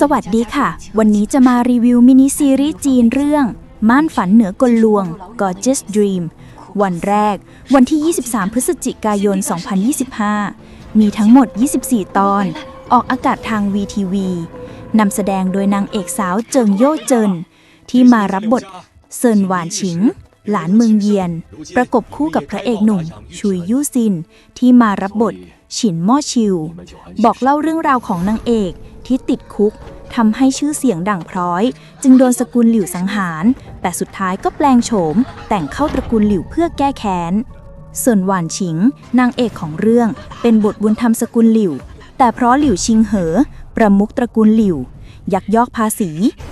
สวัสดีค่ะ วันนี้จะมารีวิวมินิซีรีส์จีนเรื่อง ม่านฝันเหนือกลลวง Gorgeous Dream วันแรก วันที่ 23 พฤศจิกายน 2025 มีทั้งหมด 24 ตอน ออกอากาศทาง VTV นำแสดงโดยนางเอกสาวเจิงโย่เจิน ที่มารับบทเซินหวานฉิง หลานเมืองเยียน ประกบคู่กับพระเอกหนุ่ม ชุยยู่ซิน ที่มารับบทฉินม่อชิว บอกเล่าเรื่องราวของนางเอก ที่ติดคุกทำให้ชื่อเสียงด่างพร้อย จึงโดนสกุลหลิวสังหาร แต่สุดท้ายก็แปลงโฉม แต่งเข้าตระกูลหลิวเพื่อแก้แค้น ส่วนหวานฉิง นางเอกของเรื่องเป็นบทบุญธรรมสกุลหลิว แต่เพราะหลิวชิงเหอ ประมุขตระกูลหลิว ยักยอกภาษี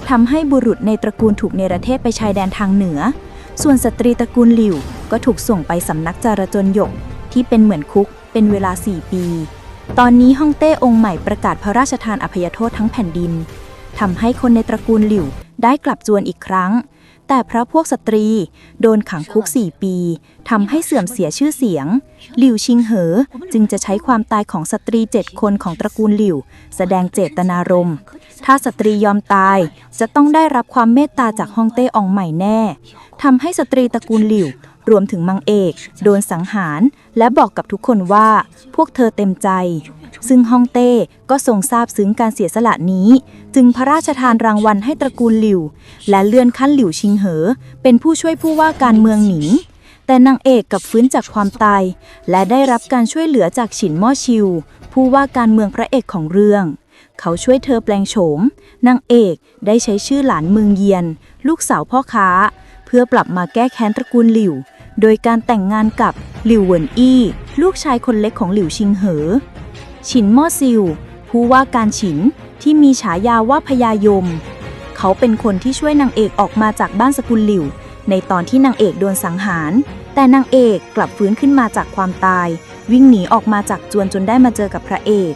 ทำให้บุรุษในตระกูลถูกเนรเทศไปชายแดนทางเหนือ ส่วนสตรีตระกูลหลิวก็ถูกส่งไปสำนักจารจนหยก ที่เป็นเหมือนคุกเป็นเวลา 4 ปี ตอนนี้ฮ่องเต้องค์ใหม่ประกาศพระราชทานอภัยโทษทั้งแผ่นดินทำให้คนในตระกูลหลิวได้กลับจวนอีกครั้ง แต่พระพวกสตรีโดนขังคุก 4 ปีทำให้เสื่อมเสียชื่อเสียง หลิวชิงเหอ จึงจะใช้ความตายของสตรีเจ็ดคนของตระกูลหลิว แสดงเจตนารมณ์ ถ้าสตรียอมตาย จะต้องได้รับความเมตตาจากฮ่องเต้องค์ใหม่แน่ทำให้สตรีตระกูลหลิวรวมถึงมังเอก โดนสังหาร และบอกกับทุกคนว่า พวกเธอเต็มใจ ซึ่งฮ่องเต้ก็ทรงทราบซึ้งการเสียสละนี้ จึงพระราชทานรางวัลให้ตระกูลหลิว และเลื่อนขั้นหลิวชิงเหอ เป็นผู้ช่วยผู้ว่าการเมืองหนิงแต่นางเอกกับฟื้นจากความตาย และได้รับการช่วยเหลือจากฉินม่อชิว ผู้ว่าการเมืองพระเอกของเรื่อง เขาช่วยเธอแปลงโฉมนางเอกได้ใช้ชื่อหลานเมืองเยียน ลูกสาวพ่อค้า เพื่อปรับมาแก้แค้นตระกูลหลิว โดยการแต่งงานกับ หลิวเหวินอี้ลูกชายคนเล็กของหลิวชิงเหอ ฉินม่อซิว ผู้ว่าการฉินที่มีฉายาว่าพญายม เขาเป็นคนที่ช่วยนางเอกออกมาจากบ้านสกุลหลิว ในตอนที่นางเอกโดนสังหาร แต่นางเอกกลับฟื้นขึ้นมาจากความตาย วิ่งหนีออกมาจากจวนจนได้มาเจอกับพระเอก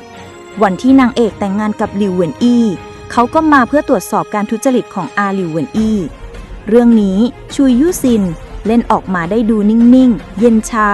วันที่นางเอกแต่งงานกับหลิวเหวินอี้เขาก็มาเพื่อตรวจสอบการทุจริตของอาหลิวเหวินอี้เรื่องนี้ชุยยู่ซิน เล่นออกมาได้ดูนิ่ง ๆ เย็นชา